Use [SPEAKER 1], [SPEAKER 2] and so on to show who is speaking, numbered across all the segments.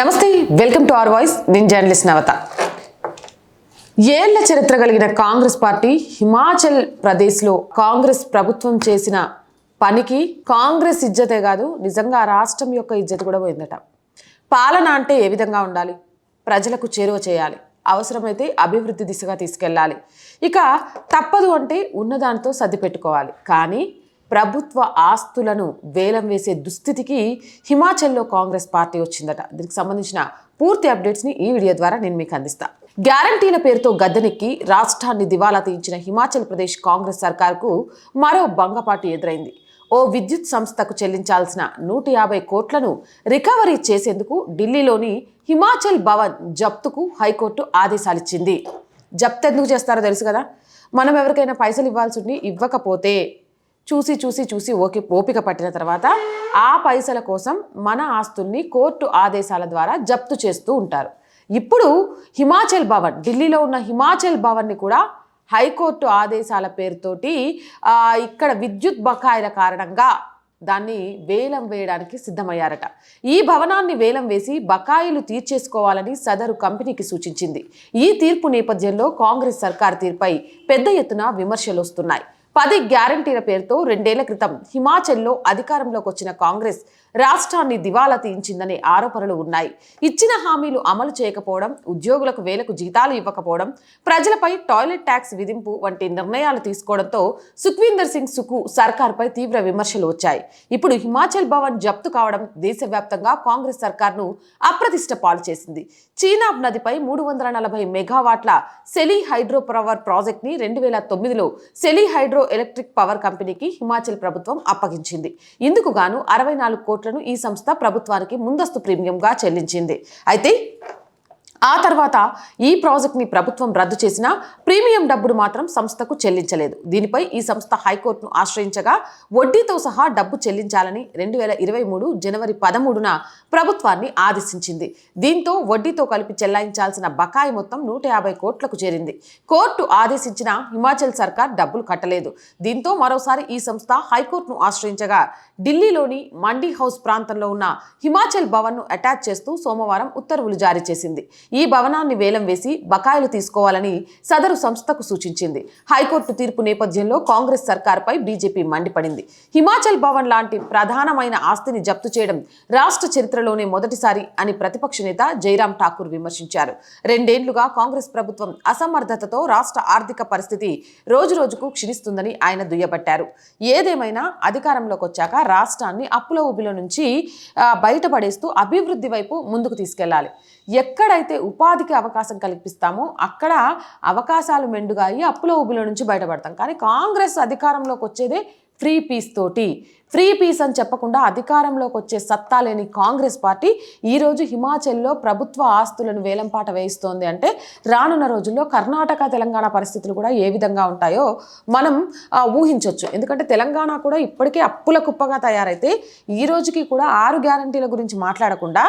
[SPEAKER 1] నమస్తే welcome to R voice. నేను journalist Navata. ఏళ్ళ చరిత్ర కలిగిన కాంగ్రెస్ పార్టీ హిమాచల్ ప్రదేశ్లో కాంగ్రెస్ ప్రభుత్వం చేసిన పనికి కాంగ్రెస్ ఇజ్జతే కాదు నిజంగా ఆ రాష్ట్రం యొక్క ఇజ్జత కూడా పోయిందట. పాలన అంటే ఏ విధంగా ఉండాలి? ప్రజలకు చేరువ చేయాలి. అవసరమైతే అభివృద్ధి దిశగా తీసుకెళ్ళాలి. ఇక తప్పదు అంటే ఉన్నదానితో సర్ది పెట్టుకోవాలి. కానీ ప్రభుత్వ ఆస్తులను వేలం వేసే దుస్థితికి హిమాచల్లో కాంగ్రెస్ పార్టీ వచ్చిందట. దీనికి సంబంధించిన పూర్తి అప్డేట్స్ని ఈ వీడియో ద్వారా నేను మీకు అందిస్తాను గ్యారంటీల పేరుతో గద్దెనెక్కి రాష్ట్రాన్ని దివాలా తీయించిన హిమాచల్ ప్రదేశ్ కాంగ్రెస్ సర్కార్కు మరో భంగపాటు ఎదురైంది. ఓ విద్యుత్ సంస్థకు చెల్లించాల్సిన నూట యాభై కోట్లను రికవరీ చేసేందుకు ఢిల్లీలోని హిమాచల్ భవన్ జప్తుకు హైకోర్టు ఆదేశాలిచ్చింది. జప్తు ఎందుకు చేస్తారో తెలుసు కదా? మనం ఎవరికైనా పైసలు ఇవ్వాల్సి ఉండి ఇవ్వకపోతే చూసి చూసి చూసి ఓకే ఓపిక పట్టిన తర్వాత ఆ పైసల కోసం మన ఆస్తుల్ని కోర్టు ఆదేశాల ద్వారా జప్తు చేస్తూ ఉంటారు. ఇప్పుడు హిమాచల్ భవన్ ఢిల్లీలో ఉన్న హిమాచల్ భవన్ని కూడా హైకోర్టు ఆదేశాల పేరుతోటి ఇక్కడ విద్యుత్ బకాయిల కారణంగా దాన్ని వేలం వేయడానికి సిద్ధమయ్యారట. ఈ భవనాన్ని వేలం వేసి బకాయిలు తీర్చేసుకోవాలని సదరు కంపెనీకి సూచించింది. ఈ తీర్పు నేపథ్యంలో కాంగ్రెస్ సర్కార్ తీర్పై పెద్ద ఎత్తున విమర్శలు వస్తున్నాయి. పది గ్యారంటీల పేరుతో రెండేళ్ళ క్రితం హిమాచల్లో అధికారంలోకి వచ్చిన కాంగ్రెస్ రాష్ట్రాన్ని దివాలా తీయించిందనే ఆరోపణలు ఉన్నాయి. ఇచ్చిన హామీలు అమలు చేయకపోవడం ఉద్యోగులకు వేలకు జీతాలు ఇవ్వకపోవడం ప్రజలపై టాయిలెట్ ట్యాక్స్ విధింపు వంటి నిర్ణయాలు తీసుకోవడంతో సుఖ్వీందర్ సింగ్ సుకు సర్కార్పై తీవ్ర విమర్శలు వచ్చాయి. ఇప్పుడు హిమాచల్ భవన్ జప్తు కావడం దేశవ్యాప్తంగా కాంగ్రెస్ సర్కార్ను అప్రతిష్ట పాలు చేసింది. చీనాబ్ నదిపై మూడు వందల నలభై మెగావాట్ల సెలీ హైడ్రో పవర్ ప్రాజెక్ట్ని రెండు వేల తొమ్మిదిలో సెలీ హైడ్రో ఎలక్ట్రిక్ పవర్ కంపెనీకి హిమాచల్ ప్రభుత్వం అప్పగించింది. ఇందుకు గాను అరవై నాలుగు కోట్లను ఈ సంస్థ ప్రభుత్వానికి ముందస్తు ప్రీమియంగా చెల్లించింది. అయితే ఆ తర్వాత ఈ ప్రాజెక్ట్ని ప్రభుత్వం రద్దు చేసినా ప్రీమియం డబ్బును మాత్రం సంస్థకు చెల్లించలేదు. దీనిపై ఈ సంస్థ హైకోర్టును ఆశ్రయించగా వడ్డీతో సహా డబ్బు చెల్లించాలని రెండు వేల ఇరవై మూడు జనవరి పదమూడున ప్రభుత్వాన్ని ఆదేశించింది. దీంతో వడ్డీతో కలిపి చెల్లాయించాల్సిన బకాయి మొత్తం నూట యాభై కోట్లకు చేరింది. కోర్టు ఆదేశించిన హిమాచల్ సర్కార్ డబ్బులు కట్టలేదు. దీంతో మరోసారి ఈ సంస్థ హైకోర్టును ఆశ్రయించగా ఢిల్లీలోని మండీ హౌస్ ప్రాంతంలో ఉన్న హిమాచల్ భవన్ను అటాచ్ చేస్తూ సోమవారం ఉత్తర్వులు జారీ చేసింది. ఈ భవనాన్ని వేలం వేసి బకాయిలు తీసుకోవాలని సదరు సంస్థకు సూచించింది. హైకోర్టు తీర్పు నేపథ్యంలో కాంగ్రెస్ సర్కార్పై బీజేపీ మండిపడింది. హిమాచల్ భవన్ లాంటి ప్రధానమైన ఆస్తిని జప్తు చేయడం రాష్ట్ర చరిత్రలోనే మొదటిసారి అని ప్రతిపక్ష నేత జైరాం ఠాకూర్ విమర్శించారు. రెండేండ్లుగా కాంగ్రెస్ ప్రభుత్వం అసమర్థతతో రాష్ట్ర ఆర్థిక పరిస్థితి రోజు రోజుకు క్షీణిస్తుందని ఆయన దుయ్యబట్టారు. ఏదేమైనా అధికారంలోకి వచ్చాక రాష్ట్రాన్ని అప్పుల ఊబిలో నుంచి బయటపడేస్తూ అభివృద్ధి వైపు ముందుకు తీసుకెళ్ళాలి. ఎక్కడైతే ఉపాధికి అవకాశం కల్పిస్తామో అక్కడ అవకాశాలు మెండుగా అయ్యి అప్పుల ఊబిలో నుంచి బయటపడతాం. కానీ కాంగ్రెస్ అధికారంలోకి వచ్చేదే ఫ్రీ పీస్ తోటి. ఫ్రీ పీస్ అని చెప్పకుండా అధికారంలోకి వచ్చే సత్తా లేని కాంగ్రెస్ పార్టీ ఈరోజు హిమాచల్లో ప్రభుత్వ ఆస్తులను వేలంపాట వేయిస్తోంది. అంటే రానున్న రోజుల్లో కర్ణాటక తెలంగాణ పరిస్థితులు కూడా ఏ విధంగా ఉంటాయో మనం ఊహించవచ్చు ఎందుకంటే తెలంగాణ కూడా ఇప్పటికే అప్పుల కుప్పగా తయారైతే ఈ రోజుకి కూడా ఆరు గ్యారంటీల గురించి మాట్లాడకుండా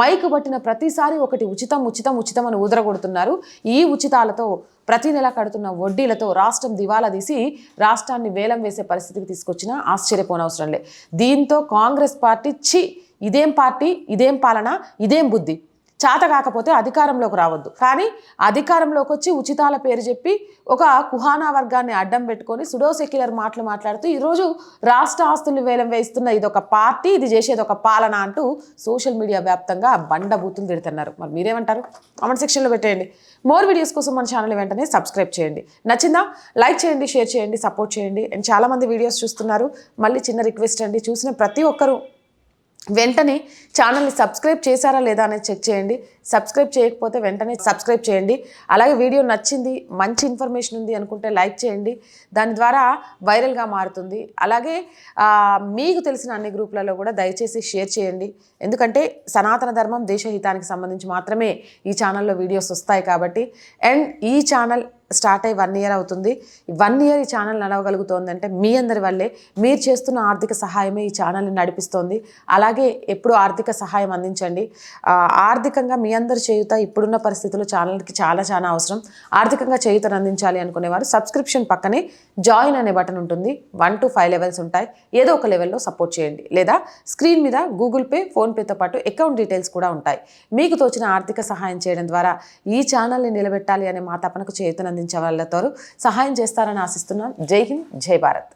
[SPEAKER 1] మైకు పట్టిన ప్రతిసారి ఒకటి ఉచితం ఉచితం ఉచితం అని ఊదరగొడుతున్నారు. ఈ ఉచితాలతో ప్రతి నెల కడుతున్న వడ్డీలతో రాష్ట్రం దివాలా తీసి రాష్ట్రాన్ని వేలం వేసే పరిస్థితికి తీసుకొచ్చినా ఆశ్చర్యపోనవసరం లే దీంతో కాంగ్రెస్ పార్టీ చి ఇదేం పార్టీ ఇదేం పాలన ఇదేం బుద్ధి? చాత కాకపోతే అధికారంలోకి రావద్దు. కానీ అధికారంలోకి వచ్చి ఉచితాల పేరు చెప్పి ఒక కుహానా వర్గాన్ని అడ్డం పెట్టుకొని సుడో సెక్యులర్ మాటలు మాట్లాడుతూ ఈరోజు రాష్ట్ర ఆస్తులు వేలం వేస్తున్న ఇది ఒక పార్టీ ఇది చేసేది ఒక పాలన అంటూ సోషల్ మీడియా వ్యాప్తంగా బండబూతులు తిడుతున్నారు. మరి మీరేమంటారు? కామెంట్ సెక్షన్లో పెట్టేయండి. మోర్ వీడియోస్ కోసం మన ఛానల్ వెంటనే సబ్స్క్రైబ్ చేయండి. నచ్చిందా? లైక్ చేయండి షేర్ చేయండి సపోర్ట్ చేయండి. అండ్ చాలామంది వీడియోస్ చూస్తున్నారు. మళ్ళీ చిన్న రిక్వెస్ట్ అండి చూసిన ప్రతి ఒక్కరూ వెంటనే ఛానల్ని సబ్స్క్రైబ్ చేశారా లేదా అనేది చెక్ చేయండి. సబ్స్క్రైబ్ చేయకపోతే వెంటనే సబ్స్క్రైబ్ చేయండి. అలాగే వీడియో నచ్చింది మంచి ఇన్ఫర్మేషన్ ఉంది అనుకుంటే లైక్ చేయండి. దాని ద్వారా వైరల్గా మారుతుంది. అలాగే మీకు తెలిసిన అన్ని గ్రూపులలో కూడా దయచేసి షేర్ చేయండి. ఎందుకంటే సనాతన ధర్మం దేశహితానికి సంబంధించి మాత్రమే ఈ ఛానల్లో వీడియోస్ వస్తాయి కాబట్టి. అండ్ ఈ ఛానల్ స్టార్ట్ అయ్యి వన్ ఇయర్ అవుతుంది. వన్ ఇయర్ ఈ ఛానల్ నడవగలుగుతోంది అంటే మీ అందరి వల్లే. మీరు చేస్తున్న ఆర్థిక సహాయమే ఈ ఛానల్ని నడిపిస్తోంది. అలాగే ఎప్పుడు ఆర్థిక సహాయం అందించండి. ఆర్థికంగా మీ అందరి చేయుత ఇప్పుడున్న పరిస్థితుల్లో ఛానల్కి చాలా చాలా అవసరం. ఆర్థికంగా చేయుతను అందించాలి అనుకునేవారు సబ్స్క్రిప్షన్ పక్కనే జాయిన్ అనే బటన్ ఉంటుంది. వన్ టు ఫైవ్ లెవెల్స్ ఉంటాయి. ఏదో ఒక లెవెల్లో సపోర్ట్ చేయండి. లేదా స్క్రీన్ మీద గూగుల్ పే ఫోన్పేతో పాటు అకౌంట్ డీటెయిల్స్ కూడా ఉంటాయి. మీకు తోచిన ఆర్థిక సహాయం చేయడం ద్వారా ఈ ఛానల్ని నిలబెట్టాలి అనే మా తపనకు అందించే వాళ్ళతో సహాయం చేస్తారని ఆశిస్తున్నాం. జై హింద్ జై భారత్.